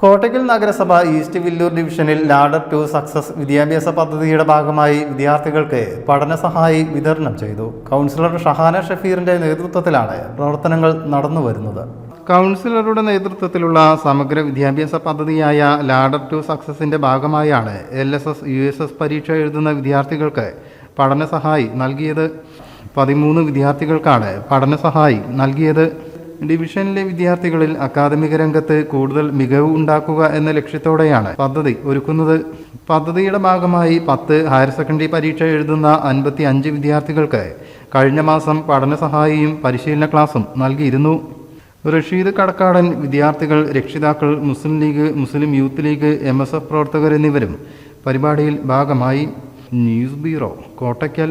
കോട്ടയ്ക്കൽ നഗരസഭ ഈസ്റ്റ് വില്ലൂർ ഡിവിഷനിൽ ladder to success വിദ്യാഭ്യാസ പദ്ധതിയുടെ ഭാഗമായി വിദ്യാർത്ഥികൾക്ക് പഠന സഹായി വിതരണം ചെയ്തു. കൗൺസിലർ ഷഹാന ഷഫീറിന്റെ നേതൃത്വത്തിലാണ് പ്രവർത്തനങ്ങൾ നടന്നു വരുന്നത്. കൗൺസിലറുടെ നേതൃത്വത്തിലുള്ള സമഗ്ര വിദ്യാഭ്യാസ പദ്ധതിയായ ലാഡർ ടു സക്സസിന്റെ ഭാഗമായാണ് L S S U S S പരീക്ഷ എഴുതുന്ന വിദ്യാർത്ഥികൾക്ക് പഠന സഹായി നൽകിയത്. പതിമൂന്ന് വിദ്യാർത്ഥികൾക്കാണ് പഠന സഹായി നൽകിയത്. ഡിവിഷനിലെ വിദ്യാർത്ഥികളിൽ അക്കാദമിക രംഗത്ത് കൂടുതൽ മികവ് ഉണ്ടാക്കുക എന്ന ലക്ഷ്യത്തോടെയാണ് പദ്ധതി ഒരുക്കുന്നത്. പദ്ധതിയുടെ ഭാഗമായി പത്ത് ഹയർ സെക്കൻഡറി പരീക്ഷ എഴുതുന്ന അൻപത്തി അഞ്ച് വിദ്യാർത്ഥികൾക്ക് കഴിഞ്ഞ മാസം പഠന സഹായിയും പരിശീലന ക്ലാസും നൽകിയിരുന്നു. റഷീദ് കടക്കാടൻ വിദ്യാർത്ഥികൾ രക്ഷിതാക്കൾ Muslim League Muslim Youth League M S F പ്രവർത്തകർ എന്നിവരും പരിപാടിയിൽ ഭാഗമായി. News bureau Kottakkal.